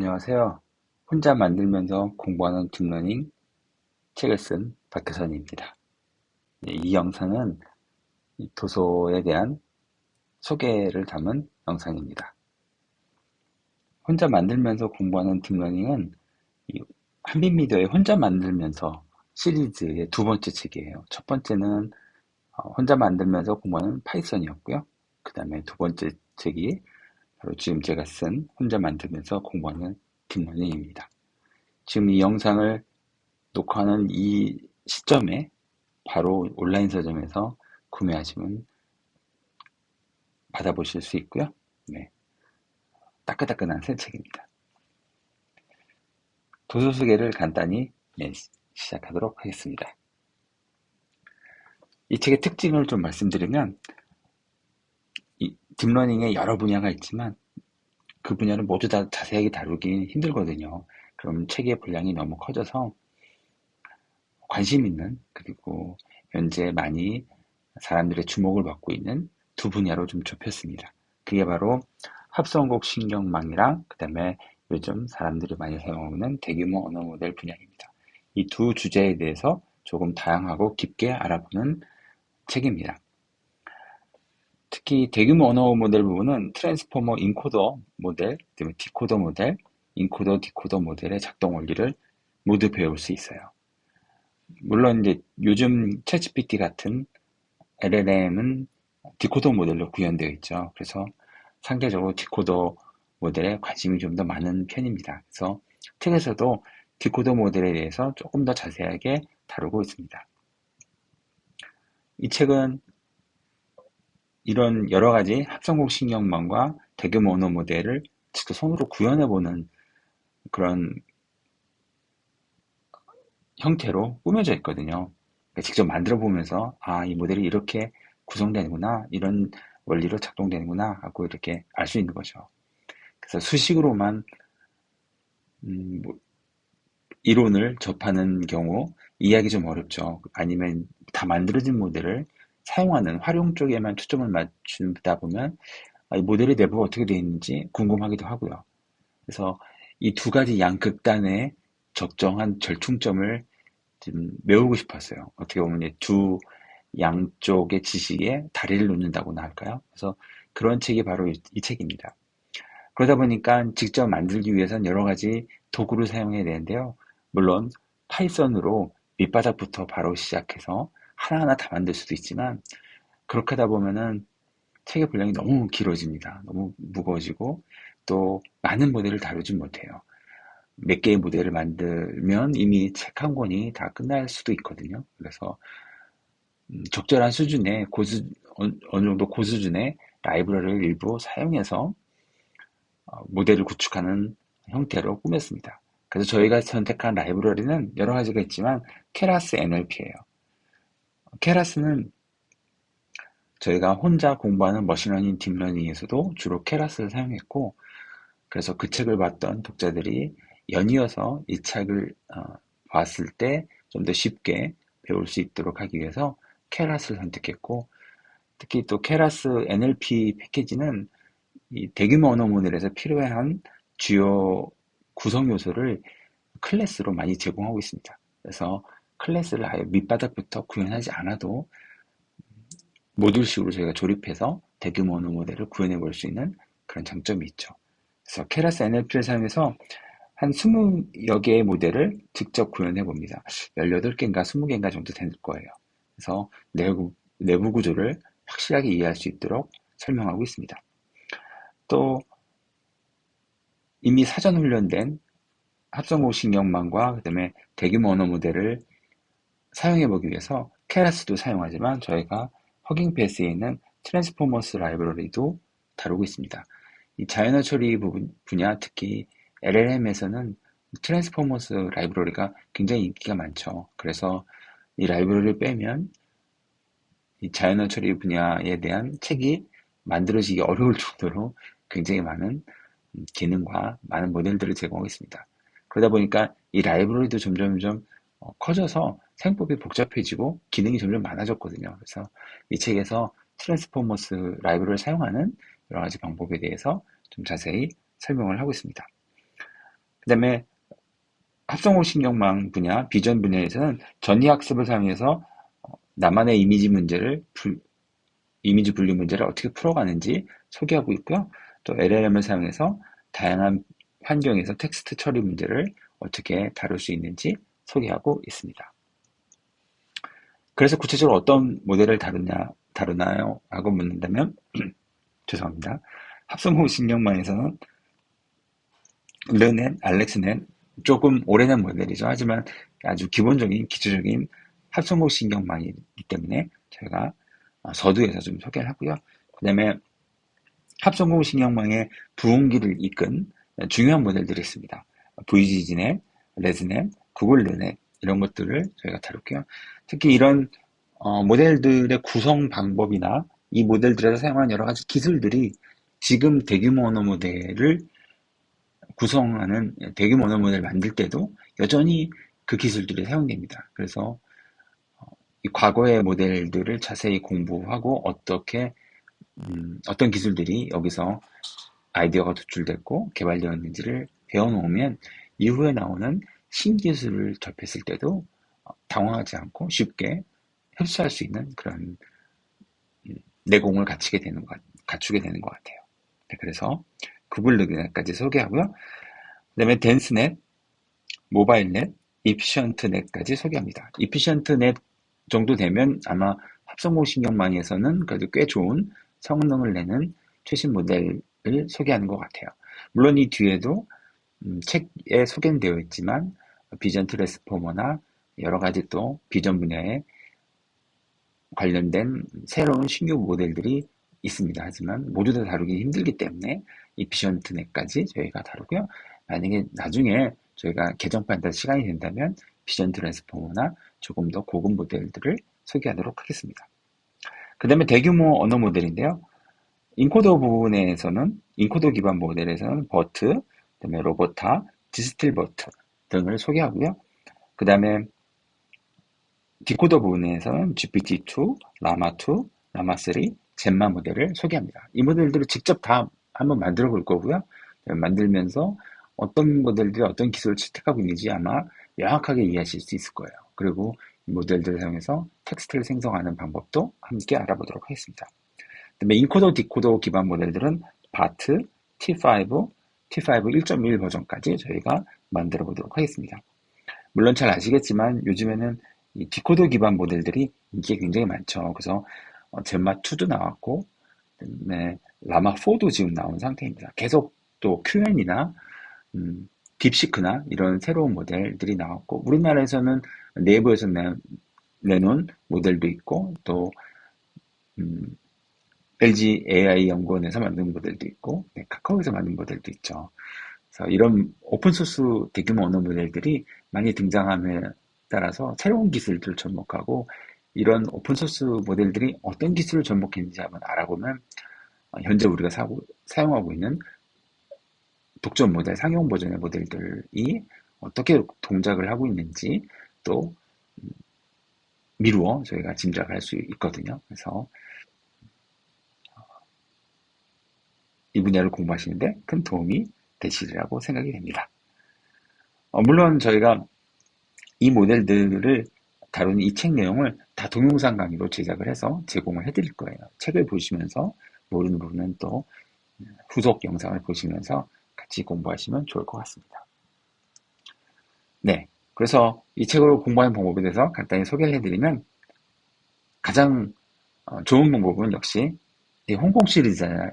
안녕하세요. 혼자 만들면서 공부하는 딥러닝 책을 쓴 박혜선입니다. 네, 이 영상은 도서에 대한 소개를 담은 영상입니다. 혼자 만들면서 공부하는 딥러닝은 한빛미디어의 혼자 만들면서 시리즈의 두 번째 책이에요. 첫 번째는 어, 혼자 만들면서 공부하는 파이썬이었고요. 그 다음에 두 번째 책이 바로 지금 제가 쓴 혼자 만들면서 공부하는 딥러닝입니다. 지금 이 영상을 녹화하는 이 시점에 바로 온라인 서점에서 구매하시면 받아보실 수 있고요. 네. 따끈따끈한 새 책입니다. 도서 소개를 간단히 네, 시작하도록 하겠습니다. 이 책의 특징을 좀 말씀드리면 딥러닝에 여러 분야가 있지만 그 분야를 모두 다 자세하게 다루긴 힘들거든요. 그럼 책의 분량이 너무 커져서 관심 있는 그리고 현재 많이 사람들의 주목을 받고 있는 두 분야로 좀 좁혔습니다. 그게 바로 합성곡 신경망이랑 그 다음에 요즘 사람들이 많이 사용하는 대규모 언어 모델 분야입니다. 이 두 주제에 대해서 조금 다양하고 깊게 알아보는 책입니다. 특히 대규모 언어 모델 부분은 트랜스포머 인코더 모델, 그다음에 디코더 모델, 인코더 디코더 모델의 작동 원리를 모두 배울 수 있어요. 물론 이제 요즘 챗GPT 같은 LLM은 디코더 모델로 구현되어 있죠. 그래서 상대적으로 디코더 모델에 관심이 좀 더 많은 편입니다. 그래서 책에서도 디코더 모델에 대해서 조금 더 자세하게 다루고 있습니다. 이 책은 이런 여러 가지 합성곡 신경망과 대규모 언어 모델을 직접 손으로 구현해보는 그런 형태로 꾸며져 있거든요. 그러니까 직접 만들어 보면서 아, 이 모델이 이렇게 구성되는구나, 이런 원리로 작동되는구나 하고 이렇게 알 수 있는 거죠. 그래서 수식으로만 음, 뭐, 이론을 접하는 경우 이해하기 좀 어렵죠. 아니면 다 만들어진 모델을 사용하는 활용 쪽에만 초점을 맞추다 보면 아, 이 모델의 내부가 어떻게 되어 있는지 궁금하기도 하고요. 그래서 이 두 가지 양극단의 적정한 절충점을 지금 메우고 싶었어요. 어떻게 보면 두 양쪽의 지식에 다리를 놓는다고나 할까요? 그래서 그런 책이 바로 이, 이 책입니다. 그러다 보니까 직접 만들기 위해서는 여러 가지 도구를 사용해야 되는데요. 물론 파이썬으로 밑바닥부터 바로 시작해서 하나하나 다 만들 수도 있지만 그렇게 하다 보면은 책의 분량이 너무 길어집니다. 너무 무거워지고 또 많은 모델을 다루지 못해요. 몇 개의 모델을 만들면 이미 책 한 권이 다 끝날 수도 있거든요. 그래서 음, 적절한 수준의 고수 어느 정도 고수준의 라이브러리를 일부 사용해서 어, 모델을 구축하는 형태로 꾸몄습니다. 그래서 저희가 선택한 라이브러리는 여러 가지가 있지만 케라스 NLP예요. 케라스는 저희가 혼자 공부하는 머신러닝 딥러닝에서도 주로 케라스를 사용했고 그래서 그 책을 봤던 독자들이 연이어서 이 책을 어, 봤을 때 좀 더 쉽게 배울 수 있도록 하기 위해서 케라스를 선택했고 특히 또 케라스 NLP 패키지는 이 대규모 언어 모델에서 필요한 주요 구성 요소를 클래스로 많이 제공하고 있습니다. 그래서 클래스를 아예 밑바닥부터 구현하지 않아도 모듈식으로 저희가 조립해서 대규모 언어 모델을 구현해 볼 수 있는 그런 장점이 있죠. 그래서 케라스 NLP를 사용해서 한 20여 개의 모델을 직접 구현해 봅니다. 18개인가 20개인가 정도 될 거예요. 그래서 내부, 내부 구조를 확실하게 이해할 수 있도록 설명하고 있습니다. 또 이미 사전 훈련된 합성고 신경망과 그 다음에 대규모 언어 모델을 사용해 보기 위해서 케라스도 사용하지만 저희가 허깅패스에 있는 트랜스포머스 라이브러리도 다루고 있습니다. 이 자연어 처리 부분, 분야 특히 LLM에서는 트랜스포머스 라이브러리가 굉장히 인기가 많죠. 그래서 이 라이브러리를 빼면 이 자연어 처리 분야에 대한 책이 만들어지기 어려울 정도로 굉장히 많은 기능과 많은 모델들을 제공하고 있습니다. 그러다 보니까 이 라이브러리도 점점점 어, 커져서 사용법이 복잡해지고 기능이 점점 많아졌거든요. 그래서 이 책에서 트랜스포머스 라이브를 사용하는 여러 가지 방법에 대해서 좀 자세히 설명을 하고 있습니다. 그 다음에 합성호 신경망 분야, 비전 분야에서는 전이학습을 사용해서 어, 나만의 이미지 문제를 불, 이미지 분류 문제를 어떻게 풀어가는지 소개하고 있고요. 또 LLM을 사용해서 다양한 환경에서 텍스트 처리 문제를 어떻게 다룰 수 있는지 소개하고 있습니다. 그래서 구체적으로 어떤 모델을 다루냐, 다루나요? 하고 묻는다면, 죄송합니다. 합성호 신경망에서는 르넷, 알렉스넷, 조금 오래된 모델이죠. 하지만 아주 기본적인, 기초적인 합성호 신경망이기 때문에 저희가 서두에서 좀 소개를 하고요. 그 다음에 합성공 신경망의 부흥기를 이끈 중요한 모델들이 있습니다. VGG넷, 레즈넷, 구글넷 이런 것들을 저희가 다룰게요. 특히 이런 어, 모델들의 구성 방법이나 이 모델들에서 사용한 여러 가지 기술들이 지금 대규모 언어 모델을 구성하는 대규모 언어 모델을 만들 때도 여전히 그 기술들이 사용됩니다. 그래서 어, 이 과거의 모델들을 자세히 공부하고 어떻게 음, 어떤 기술들이 여기서 아이디어가 도출됐고 개발되었는지를 배워놓으면 이후에 나오는 신기술을 접했을 때도 어, 당황하지 않고 쉽게 흡수할 수 있는 그런 음, 내공을 갖추게 되는 것, 갖추게 되는 것 같아요. 네, 그래서 구글넷까지 소개하고요. 그 다음에 댄스넷, 모바일넷, 이피션트넷까지 소개합니다. 이피션트넷 정도 되면 아마 합성공신경망에서는 그래도 꽤 좋은 성능을 내는 최신 모델을 소개하는 것 같아요. 물론 이 뒤에도 음, 책에 소개는 되어 있지만 비전 트랜스포머나 여러 가지 또 비전 분야에 관련된 새로운 신규 모델들이 있습니다. 하지만 모두 다 다루기 힘들기 때문에 이 비전 트넷까지 저희가 다루고요. 만약에 나중에 저희가 개정판 다 시간이 된다면 비전 트랜스포머나 조금 더 고급 모델들을 소개하도록 하겠습니다. 그 다음에 대규모 언어 모델인데요. 인코더 부분에서는 인코더 기반 모델에서는 버트, 그다음에 로버타, 디스틸버트 등을 소개하고요. 그 다음에 디코더 부분에서는 GPT-2, 라마2, 라마3, 젠마 모델을 소개합니다. 이 모델들을 직접 다 한번 만들어 볼 거고요. 만들면서 어떤 모델들이 어떤 기술을 채택하고 있는지 아마 명확하게 이해하실 수 있을 거예요. 그리고 모델들을 사용해서 텍스트를 생성하는 방법도 함께 알아보도록 하겠습니다. 그다음에 인코더 디코더 기반 모델들은 바트, T5, T5 1.1 버전까지 저희가 만들어 보도록 하겠습니다. 물론 잘 아시겠지만 요즘에는 디코더 기반 모델들이 인기가 굉장히 많죠. 그래서 어, 젠마2도 나왔고 그다음에 라마4도 지금 나온 상태입니다. 계속 또 QN이나 음, 딥시크나 이런 새로운 모델들이 나왔고 우리나라에서는 네이버에서 내, 내놓은 모델도 있고 또 음, LG AI 연구원에서 만든 모델도 있고 네, 카카오에서 만든 모델도 있죠. 이런 오픈소스 대규모 언어 모델들이 많이 등장함에 따라서 새로운 기술들을 접목하고 이런 오픈소스 모델들이 어떤 기술을 접목했는지 한번 알아보면 어, 현재 우리가 사고, 사용하고 있는 독점 모델, 상용 버전의 모델들이 어떻게 동작을 하고 있는지 또 미루어 저희가 짐작할 수 있거든요. 그래서 어, 이 분야를 공부하시는데 큰 도움이 되시리라고 생각이 됩니다. 어, 물론 저희가 이 모델들을 다루는 이 책 내용을 다 동영상 강의로 제작을 해서 제공을 해드릴 거예요. 책을 보시면서 모르는 부분은 또 후속 영상을 보시면서 같이 공부하시면 좋을 것 같습니다. 네. 그래서 이 책으로 공부하는 방법에 대해서 간단히 소개를 해드리면 가장 어, 좋은 방법은 역시 이 홍콩 시리즈잖아요.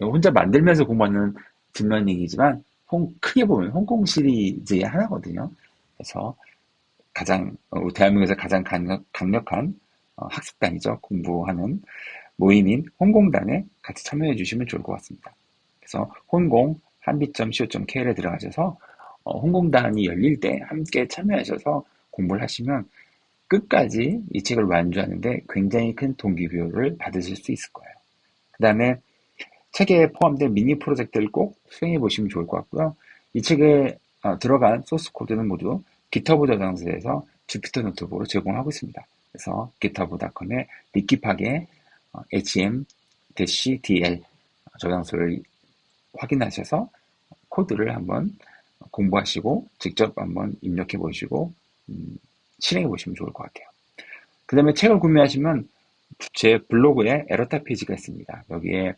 혼자 만들면서 공부하는 딥러닝이지만 크게 보면 홍콩 시리즈의 하나거든요. 그래서 가장 어, 대한민국에서 가장 강력, 한 어, 학습단이죠. 공부하는 모임인 홍공단에 같이 참여해 주시면 좋을 것 같습니다. 그래서 홍공 한빛.co.kr에 들어가셔서 어, 홍공단이 열릴 때 함께 참여하셔서 공부를 하시면 끝까지 이 책을 완주하는데 굉장히 큰 동기부여를 받으실 수 있을 거예요. 그 다음에 책에 포함된 미니 프로젝트를 꼭 수행해 보시면 좋을 것 같고요. 이 책에 어, 들어간 소스 코드는 모두 기터브 저장소에서 주피터 노트북으로 제공하고 있습니다. 그래서 github.com에 리키파게 어, hm-dl 저장소를 확인하셔서 코드를 한번 공부하시고 직접 한번 입력해 보시고 음, 실행해 보시면 좋을 것 같아요. 그 다음에 책을 구매하시면 제 블로그에 에러타 페이지가 있습니다. 여기에 어,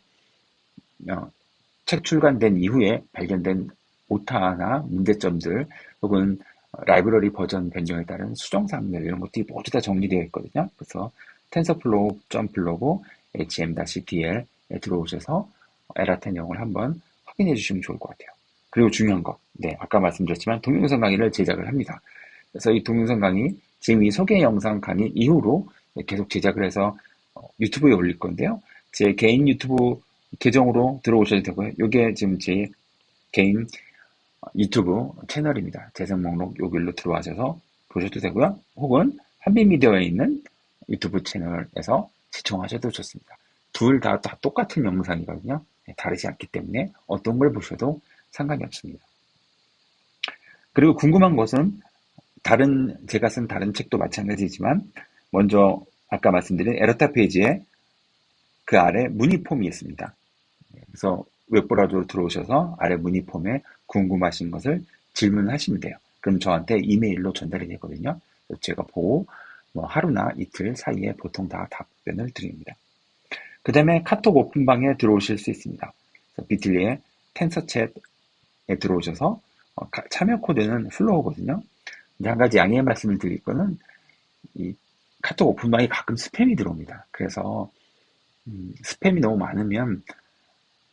책 출간된 이후에 발견된 오타나 문제점들 혹은 라이브러리 버전 변경에 따른 수정사항들 이런 것들이 모두 다 정리되어 있거든요. 그래서 tensorflow.blog hm-dl에 들어오셔서 에라텐 영을 한번 확인해 주시면 좋을 것 같아요. 그리고 중요한 거, 네 아까 말씀드렸지만 동영상 강의를 제작을 합니다. 그래서 이 동영상 강의 지금 이 소개 영상 강의 이후로 계속 제작을 해서 어, 유튜브에 올릴 건데요. 제 개인 유튜브 계정으로 들어오셔도 되고요. 이게 지금 제 개인 유튜브 채널입니다. 재생 목록 여기로 들어와셔서 보셔도 되고요. 혹은 한빛미디어에 있는 유튜브 채널에서 시청하셔도 좋습니다. 둘 다 다 똑같은 영상이거든요. 네, 다르지 않기 때문에 어떤 걸 보셔도 상관이 없습니다. 그리고 궁금한 것은 다른 제가 쓴 다른 책도 마찬가지지만 먼저 아까 말씀드린 에러타 페이지에 그 아래 문의 폼이 있습니다. 그래서 웹브라우저로 들어오셔서 아래 문의 폼에 궁금하신 것을 질문하시면 돼요. 그럼 저한테 이메일로 전달이 되거든요. 제가 보고 뭐 하루나 이틀 사이에 보통 다 답변을 드립니다. 그 다음에 카톡 오픈방에 들어오실 수 있습니다. 비틀리의 텐서챗에 들어오셔서 어, 참여 코드는 플로우거든요. 근데 한 가지 양해의 말씀을 드릴 거는 이 카톡 오픈방에 가끔 스팸이 들어옵니다. 그래서 음, 스팸이 너무 많으면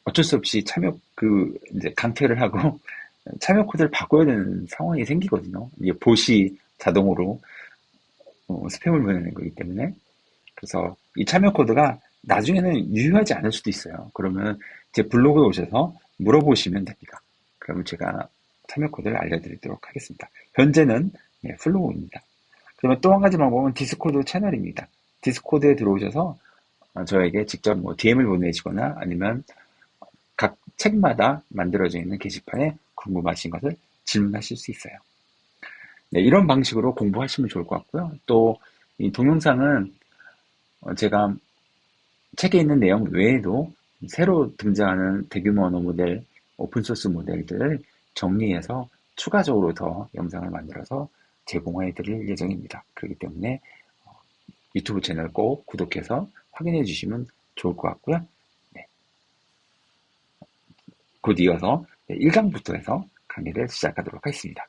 어쩔 수 없이 참여 그 이제 강퇴를 하고 참여 코드를 바꿔야 되는 상황이 생기거든요. 이게 봇이 자동으로 어, 스팸을 보내는 거기 때문에 그래서 이 참여 코드가 나중에는 유효하지 않을 수도 있어요. 그러면 제 블로그에 오셔서 물어보시면 됩니다. 그러면 제가 참여 코드를 알려드리도록 하겠습니다. 현재는 네, 플로우입니다. 그러면 또 한 가지 방법은 디스코드 채널입니다. 디스코드에 들어오셔서 어, 저에게 직접 뭐 DM을 보내시거나 아니면 각 책마다 만들어져 있는 게시판에 궁금하신 것을 질문하실 수 있어요. 네, 이런 방식으로 공부하시면 좋을 것 같고요. 또 이 동영상은 어, 제가 책에 있는 내용 외에도 새로 등장하는 대규모 언어 모델, 오픈소스 모델들을 정리해서 추가적으로 더 영상을 만들어서 제공해 드릴 예정입니다. 그렇기 때문에 어, 유튜브 채널 꼭 구독해서 확인해 주시면 좋을 것 같고요. 곧 이어서 1강부터 해서 강의를 시작하도록 하겠습니다.